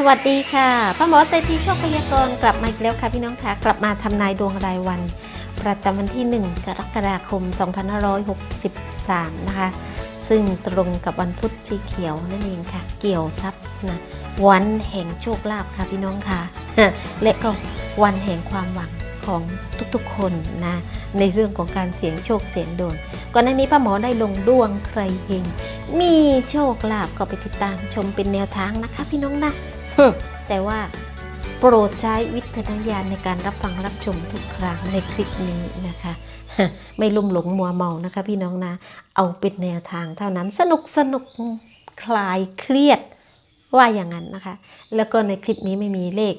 สวัสดีค่ะพ่อหมอใจทีโชคพยากรณ์กลับมาอีกแล้วค่ะพี่น้องคะกลับมาทำนายดวงรายวัน ประจำวันที่ 1 กรกฎาคม 2563 นะคะ ซึ่งตรงกับวันพุธที่เขียวนั่นเองค่ะ เกี่ยวทรัพย์นะวันแห่งโชคลาภค่ะพี่น้องค่ะและก็วันแห่งความหวังของทุกๆคนนะในเรื่องของการเสี่ยงโชคเสี่ยงโดวงก่อนหน้านี้ป้าหมอได้ลงดวงใครเฮงมีโชคลาภก็ไปติดตามชมเป็นแนวทางนะคะพี่น้องนะ แต่ว่าโปรดใช้วิจารณญาณในการรับฟังรับชมทุกครั้งในคลิปนี้นะคะ ไม่ลุ่มหลงมัวเมานะคะ พี่น้องนะ เอาเป็นแนวทางเท่านั้นสนุกสนุกคลายเครียดว่าอย่างนั้นนะคะ แล้วก็ในคลิปนี้ไม่มีเลข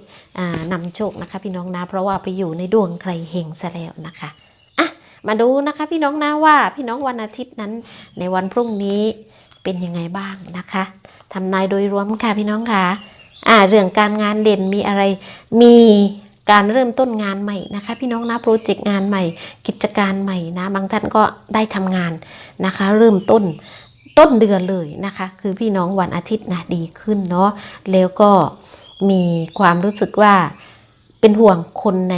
นำโชคนะคะ พี่น้องนะ เพราะว่าไปอยู่ในดวงใครเฮงซะแล้วนะคะอะมาดูนะคะ พี่น้องนะว่าพี่น้องวันอาทิตย์นั้น ในวันพรุ่งนี้เป็นยังไงบ้างนะคะทำนายโดยรวมค่ะพี่น้องค่ะ อ่าเรื่องการงานเด่นมีอะไร มีการเริ่มต้นงานใหม่นะคะ พี่น้องนะโปรเจกต์งานใหม่ กิจการใหม่นะบางท่านก็ได้ทำงานนะคะ เริ่มต้นต้นเดือนเลยนะคะ คือพี่น้องวันอาทิตย์นะดีขึ้นเนาะแล้วก็มีความรู้สึกว่าเป็นห่วงคนใน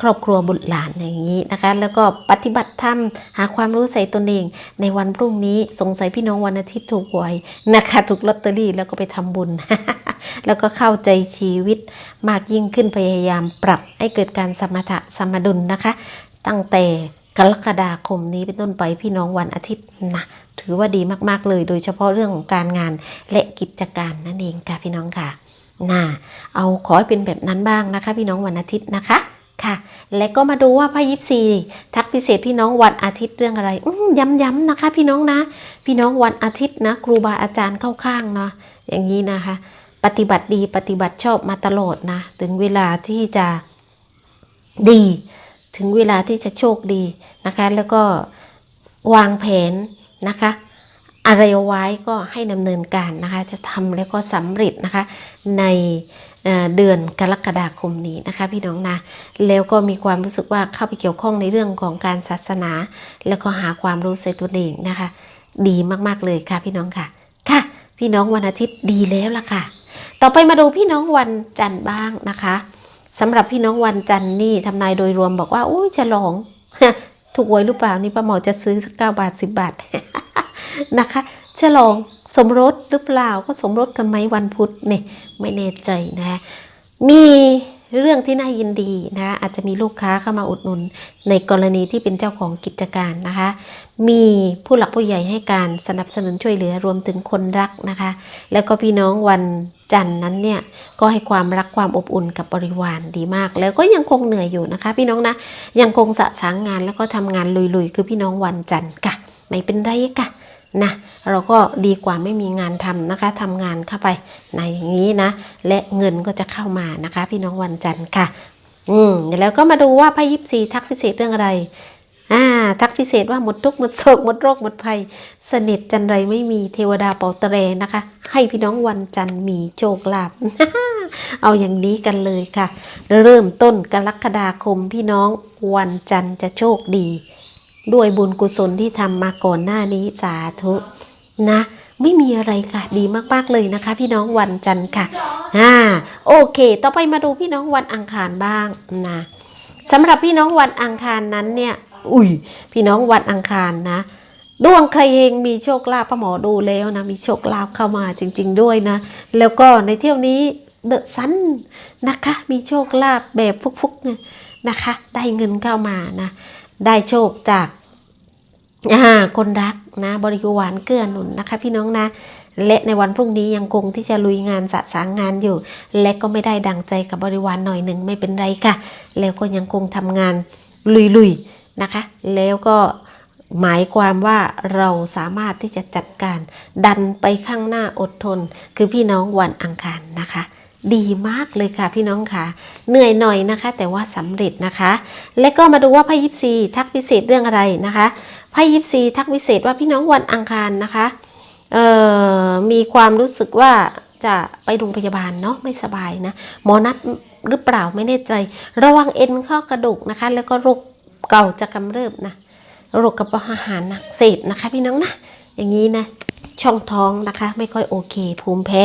ครอบครัวบุตรหลานอย่างนี้นะคะ แล้วก็ปฏิบัติธรรมหาความรู้ใส่ตนเอง ในวันพรุ่งนี้สงสัยพี่น้องวันอาทิตย์ถูกหวยนะคะถูกลอตเตอรี่แล้วก็ไปทำบุญ แล้วก็เข้าใจชีวิตมากยิ่งขึ้นพยายามปรับให้เกิดการสมถะสมดุลนะคะ ตั้งแต่กรกฎาคมนี้เป็นต้นไปพี่น้องวันอาทิตย์นะถือว่าดีมากๆเลย โดยเฉพาะเรื่องของการงานและกิจการนั่นเองค่ะพี่น้องค่ะน่าเอาขอให้เป็นแบบนั้นบ้างนะคะ พี่น้องวันอาทิตย์นะคะ ค่ะ และก็มาดูว่าพระยิปซีทักพิเศษพี่น้องวันอาทิตย์เรื่องอะไรอืย้ำๆนะคะ พี่น้องนะ พี่น้องวันอาทิตย์นะ ครูบาอาจารย์เข้าข้างเนาะอย่างนี้นะคะ ปฏิบัติดีปฏิบัติชอบมาตลอดนะ ถึงเวลาที่จะดี ถึงเวลาที่จะโชคดีนะคะ แล้วก็วางแผนนะคะอะไรเอาไว้ก็ให้ดำเนินการนะคะ จะทำแล้วก็สำเร็จนะคะใน เดือนกรกฎาคมนี้นะคะพี่น้องนะแล้วก็มีความรู้สึกว่าเข้าไปเกี่ยวข้องในเรื่องของการศาสนา แล้วก็หาความรู้ใส่ตัวเองนะคะ ดีมากๆเลยค่ะพี่น้องค่ะค่ะ พี่น้องวันอาทิตย์ดีแล้วล่ะค่ะ ต่อไปมาดูพี่น้องวันจันทร์บ้างนะคะสำหรับพี่น้องวันจันทร์นี่ทำนายโดยรวมบอกว่าอุ้ยฉลองถูกหวยหรือเปล่านี่ป้าหมอจะซื้อสักเก้าบาทสิบบาทนะคะ ฉลอง สมรสหรือเปล่าก็สมรสกันไหมวันพุธเนี่ยไม่แน่ใจนะคะมีเรื่องที่น่ายินดีนะคะอาจจะมีลูกค้าเข้ามาอุดหนุน ในกรณีที่เป็นเจ้าของกิจการนะคะ มีผู้หลักผู้ใหญ่ให้การสนับสนุนช่วยเหลือรวมถึงคนรักนะคะ แล้วก็พี่น้องวันจันนั้นเนี่ยก็ให้ความรักความอบอุ่นกับบริวารดีมาก แล้วก็ยังคงเหนื่อยอยู่นะคะ พี่น้องนะยังคงสะสางงานแล้วก็ทำงานลุยๆ คือพี่น้องวันจันทร์ค่ะ ไม่เป็นไรค่ะ นะเราก็ดีกว่าไม่มีงานทำนะคะทำงานเข้าไปในอย่างนี้นะ และเงินก็จะเข้ามานะคะ พี่น้องวันจันทร์ค่ะ อืมแล้วก็มาดูว่าไพ่ยิปซีทักพิเศษเรื่องอะไรอ่าทักพิเศษว่าหมดทุกข์หมดโศกหมดโรคหมดภัย สนิทจันไรไม่มีเทวดาเป่าตะแรนะคะ ให้พี่น้องวันจันทร์มีโชคลาภเอาอย่างนี้กันเลยค่ะ เริ่มต้นกรกฎาคมพี่น้องวันจันทร์จะโชคดี ด้วยบุญกุศลที่ทำมาก่อนหน้านี้สาธุนะ ไม่มีอะไรค่ะ ดีมากๆเลยนะคะ พี่น้องวันจันทร์ค่ะอ่าโอเค ต่อไปมาดูพี่น้องวันอังคารบ้างนะสำหรับพี่น้องวันอังคารนั้นเนี่ย อุ้ย พี่น้องวันอังคารนะดวงใครเองมีโชคลาภพ่อหมอดูแล้วนะ มีโชคลาภเข้ามาจริง ๆ ด้วยนะ แล้วก็ในเที่ยวนี้เดอะซันนะคะ มีโชคลาภแบบฟุกๆเนี่ยนะคะ ได้เงินเข้ามานะ ได้โชคจากาคนรักนะ บริวารเกื้อหนุนนะคะ พี่น้องนะและในวันพรุ่งนี้ยังคงที่จะลุยงานสะสางงานอยู่ และก็ไม่ได้ดังใจกับบริวารหน่อยหนึ่งไม่เป็นไรค่ะ แล้วก็ยังคงทำงานลุยๆนะคะ แล้วก็หมายความว่าเราสามารถที่จะจัดการดันไปข้างหน้าอดทน คือพี่น้องวันอังคารนะคะ ดีมากเลยค่ะพี่น้องค่ะ เหนื่อยหน่อยนะคะ แต่ว่าสำเร็จนะคะ และก็มาดูว่าไพ่ยิปซีทักพิเศษเรื่องอะไรนะคะไพ่ยิปซีทักพิเศษว่าพี่น้องวันอังคารนะคะเอ่อมีความรู้สึกว่าจะไปโรงพยาบาลเนาะไม่สบายนะหมอนัดหรือเปล่าไม่แน่ใจ ระวังเอ็นข้อกระดูกนะคะ แล้วก็โรคเก่าจะกำเริบนะโรคกระเพาะอาหารนักเสพนะคะ พี่น้องนะอย่างนี้นะ ช่องท้องนะคะ ไม่ค่อยโอเค ภูมิแพ้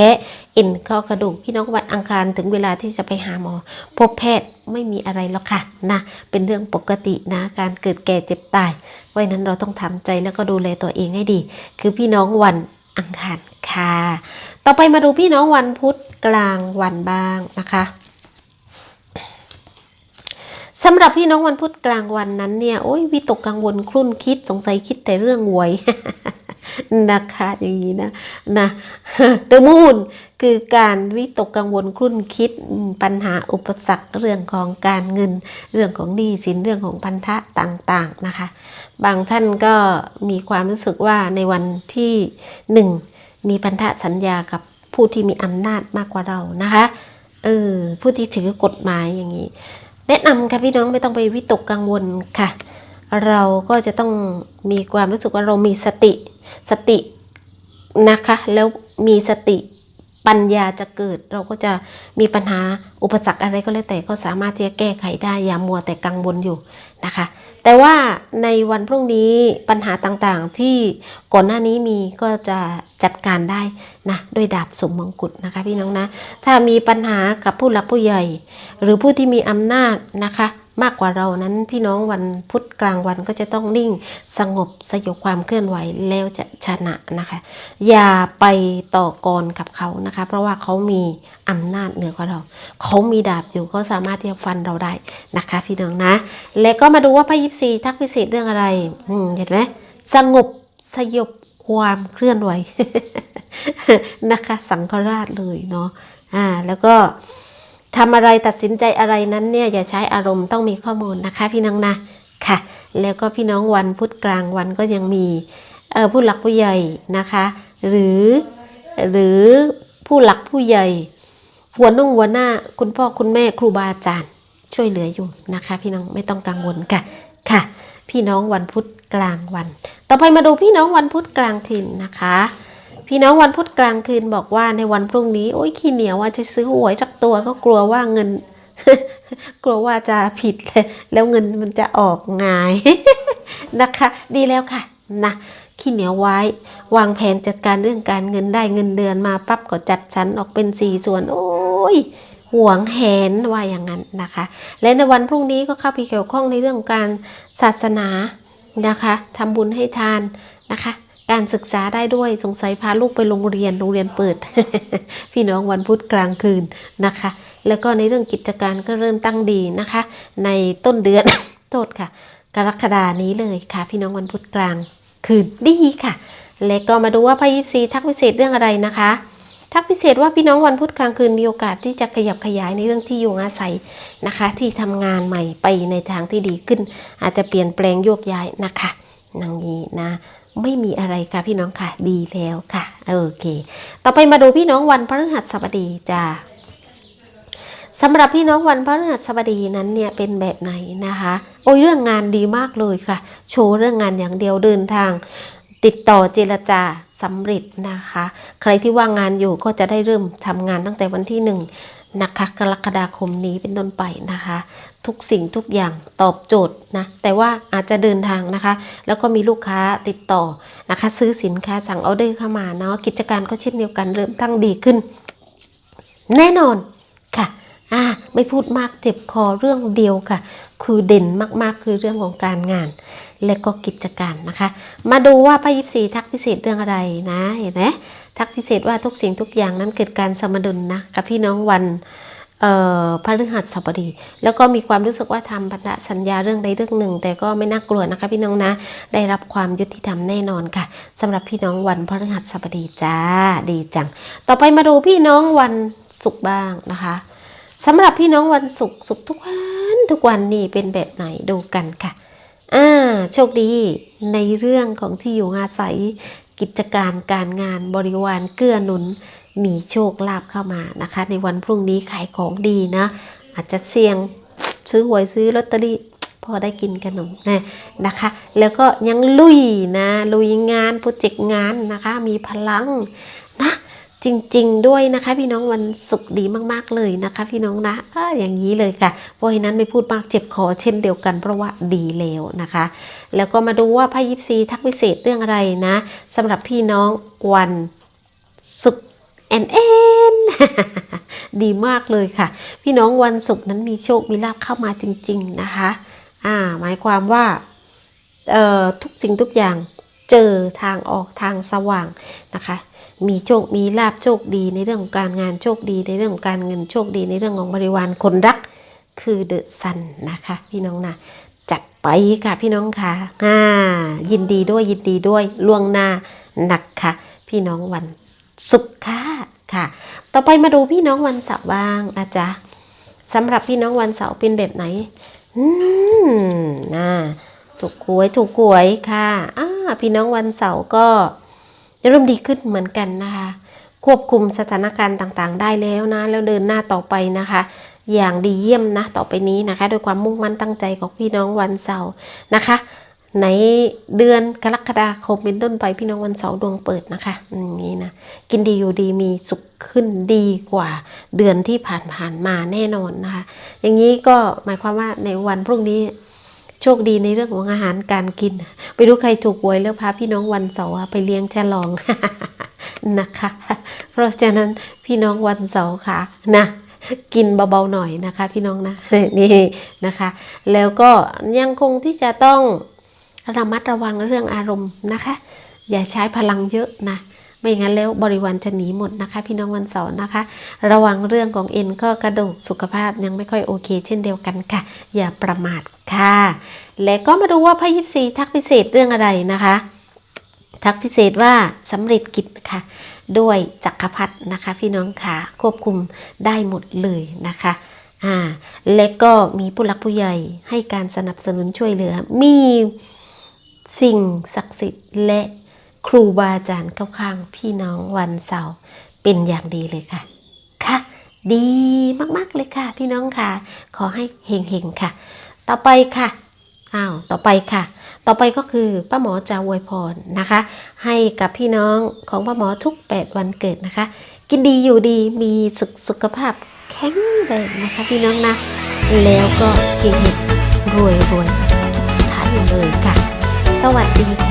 เอ็นข้อกระดูกพี่น้องวันอังคารถึงเวลาที่จะไปหาหมอ พบแพทย์ไม่มีอะไรแล้วค่ะนะเป็นเรื่องปกตินะ การเกิดแก่เจ็บตายเพราะฉะนั้นเราต้องทำใจแล้วก็ดูแลตัวเองให้ดี คือพี่น้องวันอังคารค่ะ ต่อไปมาดูพี่น้องวันพุธกลางวันบ้างนะคะสำหรับพี่น้องวันพุธกลางวันนั้นเนี่ยโอ้ยวิตกกังวลครุ่นคิดสงสัยคิดแต่เรื่องหวย นะคะอย่างนี้นะนะเดมูนคือการวิตกกังวลครุ่นคิดปัญหาอุปสรรคเรื่องของการเงิน เรื่องของหนี้สินเรื่องของพันธะต่างๆนะคะ บางท่านก็มีความรู้สึกว่าในวันที่หนึ่งมีพันธะสัญญากับผู้ที่มีอำนาจมากกว่าเรานะคะเออผู้ที่ถือกฎหมายอย่างนี้ แนะนำค่ะพี่น้องไม่ต้องไปวิตกกังวลค่ะ เราก็จะต้องมีความรู้สึกว่าเรามีสติ สตินะคะ แล้วมีสติปัญญาจะเกิด เราก็จะมีปัญหาอุปสรรคอะไรก็แล้วแต่ก็สามารถที่จะแก้ไขได้อย่ามัวแต่กังวลอยู่นะคะ แต่ว่าในวันพรุ่งนี้ปัญหาต่างๆที่ก่อนหน้านี้มีก็จะจัดการได้นะด้วยดาบสมมงกุฎนะคะพี่น้องนะ ถ้ามีปัญหากับผู้หลักผู้ใหญ่ หรือผู้ที่มีอำนาจนะคะ มากกว่าเรานั้นพี่น้องวันพุธกลางวันก็จะต้องนิ่งสงบสยบความเคลื่อนไหวแล้วจะชนะนะคะ อย่าไปต่อกรกับเขานะคะ เพราะว่าเขามีอำนาจเหนือกว่าเรา เขามีดาบอยู่ก็สามารถที่จะฟันเราได้นะคะ พี่น้องนะ และก็มาดูว่าพระยิปซีทักพิเศษเรื่องอะไรเห็นไหมสงบสยบความเคลื่อนไหวนะคะ สังฆราชเลยเนาะอ่าแล้วก็ ทำอะไรตัดสินใจอะไรนั้นเนี่ยอย่าใช้อารมณ์ต้องมีข้อมูลนะคะ พี่น้องนะค่ะ แล้วก็พี่น้องวันพุธกลางวันก็ยังมีผู้หลักผู้ใหญ่นะคะ หรือหรือผู้หลักผู้ใหญ่หัวนุ่งหัวหน้าคุณพ่อคุณแม่ครูบาอาจารย์ช่วยเหลืออยู่นะคะ พี่น้องไม่ต้องกังวลค่ะค่ะ พี่น้องวันพุธกลางวัน ต่อไปมาดูพี่น้องวันพุธกลางถิ่นนะคะ พี่น้องวันพุธกลางคืนบอกว่าในวันพรุ่งนี้ โอ้ยขี้เหนียวว่าจะซื้อหวยสักตัวก็กลัวว่าเงิน กลัวว่าจะผิดเลยแล้วเงินมันจะออกงายนะคะ ดีแล้วค่ะนะขี้เหนียวไว้ วางแผนจัดการเรื่องการเงินได้เงินเดือนมาปั๊บก็จัดสรรออกเป็นสี่ส่วน โอ้ยหวงแหนว่าอย่างนั้นนะคะ และในวันพรุ่งนี้ก็เข้าไปเกี่ยวข้องในเรื่องการศาสนานะคะทำบุญให้ทานนะคะ การศึกษาได้ด้วยสงสัยพาลูกไปโรงเรียนโรงเรียนเปิด พี่น้องวันพุธกลางคืนนะคะ แล้วก็ในเรื่องกิจการก็เริ่มตั้งดีนะคะ ในต้นเดือน โทษค่ะ กรกฎานี้เลยค่ะ พี่น้องวันพุธกลางคืนดีค่ะ แล้วก็มาดูว่าพยิปซีทักพิเศษเรื่องอะไรนะคะทักพิเศษว่าพี่น้องวันพุธกลางคืนมีโอกาสที่จะขยับขยายในเรื่องที่อยู่อาศัยนะคะ ที่ทำงานใหม่ไปในทางที่ดีขึ้น อาจจะเปลี่ยนแปลงโยกย้ายนะคะนางนี้นะ ไม่มีอะไรค่ะพี่น้องค่ะ ดีแล้วค่ะ โอเค ต่อไปมาดูพี่น้องวันพฤหัสบดีจ้าสำหรับพี่น้องวันพฤหัสบดีนั้นเนี่ยเป็นแบบไหนนะคะ โอ้ยเรื่องงานดีมากเลยค่ะ โชว์เรื่องงานอย่างเดียวเดินทาง ติดต่อเจรจาสำเร็จนะคะ ใครที่ว่างงานอยู่ก็จะได้เริ่มทำงานตั้งแต่วันที่หนึ่งนะคะกรกฎาคมนี้เป็นต้นไปนะคะ ทุกสิ่งทุกอย่างตอบโจทย์นะแต่ว่าอาจจะเดินทางนะคะ แล้วก็มีลูกค้าติดต่อนะคะ ซื้อสินค้าสั่งออเดอร์เข้ามาเนาะกิจการก็เช่นเดียวกันเริ่มตั้งดีขึ้น แน่นอนค่ะอ่าไม่พูดมากเจ็บคอเรื่องเดียวค่ะ คือเด่นมากๆคือเรื่องของการงาน และก็กิจการนะคะ มาดูว่าพระยิปซีทักพิเศษเรื่องอะไรนะเห็นไหมทักพิเศษว่าทุกสิ่งทุกอย่างนั้นเกิดการสมดุลนะกับพี่น้องวัน เอ่อพฤหัสบดี แล้วก็มีความรู้สึกว่าทำพันธสัญญาเรื่องใดเรื่องหนึ่ง แต่ก็ไม่น่ากลัวนะคะ พี่น้องนะ ได้รับความยุติธรรมแน่นอนค่ะสำหรับพี่น้องวันพฤหัสบดีจ้าดีจัง ต่อไปมาดูพี่น้องวันศุกร์บ้างนะคะสำหรับพี่น้องวันศุกร์ศุกร์ทุกวันทุกวันนี่เป็นแบบไหนดูกันค่ะอ่าโชคดีในเรื่องของที่อยู่อาศัย กิจการการงานบริวารเกื้อหนุน มีโชคลาภเข้ามานะคะ ในวันพรุ่งนี้ขายของดีนะ อาจจะเสี่ยงซื้อหวยซื้อลอตเตอรี่พอได้กินขนมนะนะคะ แล้วก็ยังลุยนะลุยงานโปรเจกต์งานนะคะ มีพลัง จริง ๆ ด้วยนะคะพี่น้องวันศุกร์ดีมากๆเลยนะคะ พี่น้องนะออย่างนี้เลยค่ะเพราะฉะนั้นไม่พูดมากเจ็บคอเช่นเดียวกันเพราะว่าดีแล้วนะคะ แล้วก็มาดูว่าไพ่ยิปซีทักพิเศษเรื่องอะไรนะสำหรับพี่น้องวันศุกร์แอนแอนดีมากเลยค่ะ พี่น้องวันศุกร์นั้นมีโชคมีลาภเข้ามาจริง ๆนะคะ อ่า หมายความว่าเอ่อทุกสิ่งทุกอย่างเจอทางออกทางสว่างนะคะ มีโชค มีลาบโชคดีในเรื่องของการงานโชคดีในเรื่องของการเงินโชคดีในเรื่องของบริวารคนรัก คือเดอะซันนะคะ พี่น้องนะจัดไปค่ะพี่น้องค่ะอ่ายินดีด้วยยินดีด้วยล่วงหน้าหนักค่ะ พี่น้องวันศุกร์ค่ะค่ะ ต่อไปมาดูพี่น้องวันเสาร์บ้างนะจ๊ะสำหรับพี่น้องวันเสาร์เป็นแบบไหน อืมน่าถูกหวยถูกหวยค่ะอ่าพี่น้องวันเสาร์ก็ จะเริ่มดีขึ้นเหมือนกันนะคะ ควบคุมสถานการณ์ต่างๆ ได้แล้วนะ แล้วเดินหน้าต่อไปนะคะอย่างดีเยี่ยมนะต่อไปนี้นะคะโดวยความมุ่งมั่นตั้งใจของพี่น้องวันเสาร์นะคะ ในเดือนกรกฎาคมเป็นต้นไปพี่น้องวันเสาร์ดวงเปิดนะคะอย่างนี้นะกินดีอยู่ดีมีสุขขึ้นดีกว่าเดือนที่ผ่านๆมาแน่นอนนะคะ อย่างนี้ก็หมายความว่าในวันพรุ่งนี้ โชคดีในเรื่องของอาหารการกินไปดูใครถูกหวยแล้วพาพี่น้องวันเสาร์อะไปเลี้ยงฉลองนะคะ เพราะฉะนั้นพี่น้องวันเสาร์ค่ะนะกินเบาๆหน่อยนะคะพี่น้องนะนี่นะคะ แล้วก็ยังคงที่จะต้องระมัดระวังเรื่องอารมณ์นะคะ อย่าใช้พลังเยอะนะ ไม่งั้นแล้วบริวารจะหนีหมดนะคะ พี่น้องวันเสาร์นะคะ ระวังเรื่องของเอ็นข้อกระดูกสุขภาพยังไม่ค่อยโอเค เช่นเดียวกันค่ะ อย่าประมาทค่ะ และก็มาดูว่าไพ่ยิปซีทักพิเศษเรื่องอะไรนะคะ ทักพิเศษว่าสำเร็จกิจค่ะ ด้วยจักรพรรดินะคะ พี่น้องค่ะควบคุมได้หมดเลยนะคะอ่าและก็มีผู้หลักผู้ใหญ่ให้การสนับสนุนช่วยเหลือ มีสิ่งศักดิ์สิทธิ์และ ครูบาอาจารย์เข้าข้างพี่น้องวันเสาร์เป็นอย่างดีเลยค่ะ ค่ะ ดีมากๆเลยค่ะ พี่น้องค่ะ ขอให้เฮงๆค่ะ ต่อไปค่ะอ้าวต่อไปค่ะ ต่อไปก็คือป้าหมอจะอวยพรนะคะ ให้กับพี่น้องของป้าหมอทุก 8 วันเกิดนะคะ กินดีอยู่ดีมีสุขสุขภาพแข็งแรงนะคะพี่น้องนะ แล้วก็เฮงๆรวยๆทุกท่านเลยค่ะ สวัสดีค่ะ